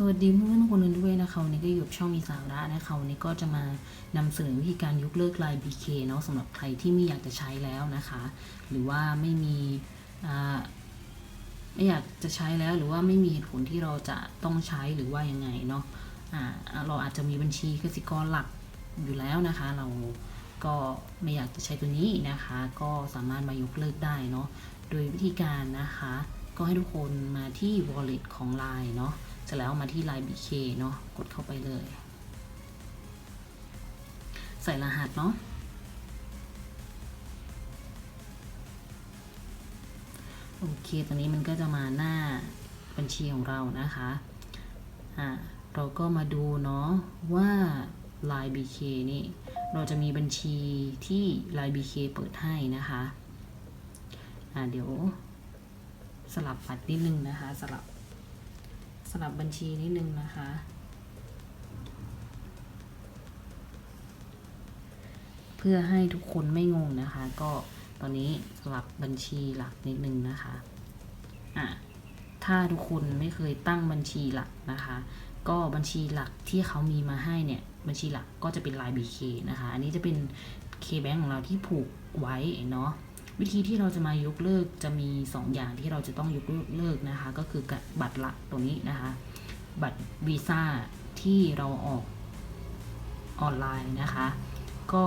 สวัสดีเพื่อนๆทุกคนกันด้วยนะคะวันนี้ก็อยู่ช่องมีสาระนะคะวันนี้ก็จะมานำเสนอวิธีการยกเลิกลน์ BK เนาะสำหรับใครที่ไม่อยากจะใช้แล้วนะคะ หรือว่าไม่มีไม่อยากจะใช้แล้วหรือว่าไม่มีเหตุผลที่เราจะต้องใช้หรือว่ายังไงเนาะอ่าเราอาจจะมีบัญชีกสิกรหลักอยู่แล้วนะคะ เราก็ไม่อยากจะใช้ตัวนี้นะคะ ก็สามารถมายกเลิกได้เนาะโดยวิธีการนะคะ ก็ให้ทุกคนมาที่ wallet ของ Line เนาะ เสร็จแล้วมาที่ Line BK เนาะกดเข้าไปเลย ใส่รหัสเนาะโอเคตอนนี้มันก็จะมาหน้าบัญชีของเรานะคะอ่าเราก็มาดูเนาะว่า Line BK นี่ เราจะมีบัญชีที่ Line BK เปิดให้นะคะอ่าเดี๋ยวสลับปัดนิดนึงนะคะสลับ สลับบัญชีนิดนึงนะคะ เพื่อให้ทุกคนไม่งงนะคะ ก็ตอนนี้สลับบัญชีหลักนิดนึงนะคะอะถ้าทุกคนไม่เคยตั้งบัญชีหลักนะคะ ก็บัญชีหลักที่เขามีมาให้เนี่ยบัญชีหลักก็จะเป็น Line BK นะคะ อันนี้จะเป็น K-Bank ของเราที่ผูกไว้เนาะ วิธีที่เราจะมายกเลิกจะมี 2 อย่างที่เราจะต้องยกเลิกนะคะ ก็คือบัตรลักตัวนี้นะคะ บัตรวีซ่าที่เราออกออนไลน์นะคะ ก็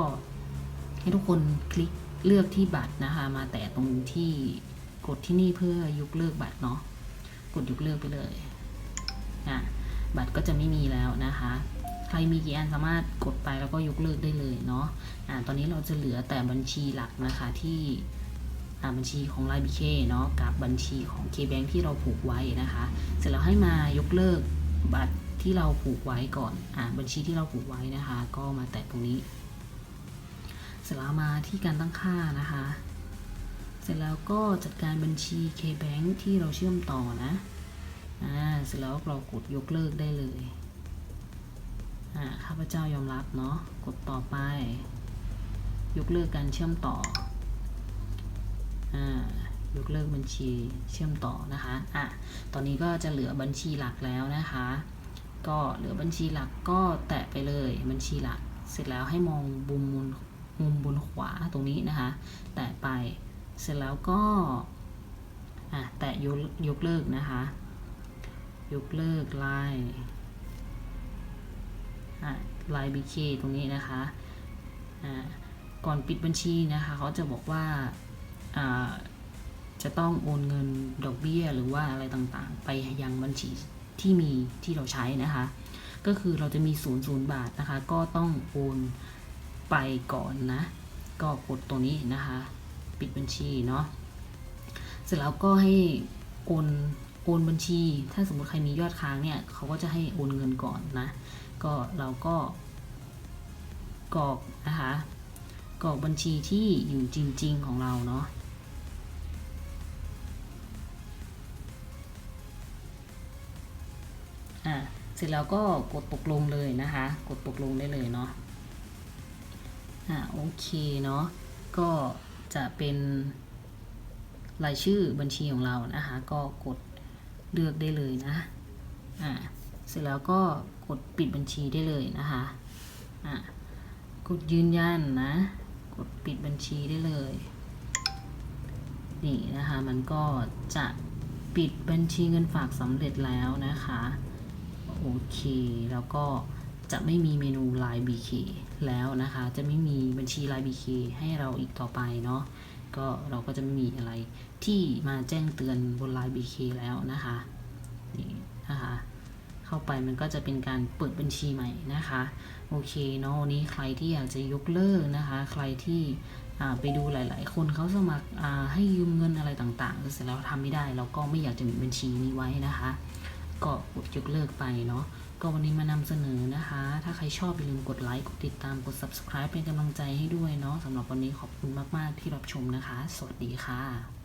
ให้ทุกคนคลิกเลือกที่บัตรนะคะ มาแตะตรงที่กดที่นี่เพื่อยกเลิกบัตรเนาะกดยกเลิกไปเลยอะบัตรก็จะไม่มีแล้วนะคะ ใครมีกี่อันสามารถกดไปแล้วก็ยกเลิกได้เลยเนาะอ่าตอนนี้เราจะเหลือแต่บัญชีหลักนะคะที่ บัญชีของ Line BK เนาะกับบัญชีของ KBank ที่เราผูกไว้นะคะ เสร็จแล้วให้มายกเลิกบัตรที่เราผูกไว้ก่อนอ่าบัญชีที่เราผูกไว้นะคะ ก็มาแตะตรงนี้ เสร็จแล้วมาที่การตั้งค่านะคะ เสร็จแล้วก็จัดการบัญชี KBank ที่เราเชื่อมต่อนะอ่าเสร็จแล้วเรากดยกเลิกได้เลยอ่าข้าพเจ้ายอมรับเนาะกดต่อไป ยกเลิกการเชื่อมต่อ ยกเลิกบัญชีเชื่อมต่อนะคะอะตอนนี้ก็จะเหลือบัญชีหลักแล้วนะคะ ก็เหลือบัญชีหลักก็แตะไปเลยบัญชีหลัก เสร็จแล้วให้มองบุมมุมมุมบนขวาตรงนี้นะคะ แตะไปเสร็จแล้วก็อะแตะยกยกเลิกนะคะ ยกเลิกไลน์ไลน์ BK ตรงนี้นะคะอ่าก่อนปิดบัญชีนะคะเขาจะบอกว่า จะต้องโอนเงินดอกเบี้ยหรือว่าอะไรต่างๆ ไปยังบัญชีที่มีที่เราใช้นะคะ ก็คือเราจะมี0ูนย์บาทนะคะ ก็ต้องโอนไปก่อนนะ ก็กดตรงนี้นะคะ ปิดบัญชีเนาะเสร็จแล้วก็ให้โอนโอนบัญชี ถ้าสมมติใครมียอดค้างเนี่ยเขาก็จะให้โอนเงินก่อนนะ ก็เราก็กรอกนะคะกรอกบัญชีที่อยู่จริง ๆ ของเราเนาะ อะเสร็จแล้วก็กดตกลงเลยนะคะ กดตกลงได้เลยเนาะอะโอเคเนาะก็จะเป็นรายชื่อบัญชีของเรานะคะ ก็กดเลือกได้เลยนะอะเสร็จแล้วก็กดปิดบัญชีได้เลยนะคะอะกดยืนยันนะ กดปิดบัญชีได้เลยนี่นะคะมันก็จะปิดบัญชีเงินฝากสำเร็จแล้วนะคะ โอเค แล้วก็จะไม่มีเมนู Line BK แล้วนะคะ จะไม่มีบัญชี Line BK ให้เราอีกต่อไปเนาะ ก็เราก็จะไม่มีอะไรที่มาแจ้งเตือนบน Line BK แล้วนะคะ นี่นะคะ เข้าไปมันก็จะเป็นการเปิดบัญชีใหม่นะคะ โอเคเนาะวันนี้ใครที่อยากจะยกเลิกนะคะ ใครที่ไปดูหลาย ๆ คนเขาสมัครให้ยืมเงินอะไรต่าง ๆ เสร็จแล้วทำไม่ได้ เราก็ไม่อยากจะมีบัญชีนี้ไว้นะคะ ก็ยกเลิกไปเนาะก็วันนี้มานำเสนอนะคะ ถ้าใครชอบอย่าลืมกดไลค์กดติดตามกด subscribe เป็นกำลังใจให้ด้วยเนาะสำหรับวันนี้ขอบคุณมาก ๆ ที่รับชมนะคะ สวัสดีค่ะ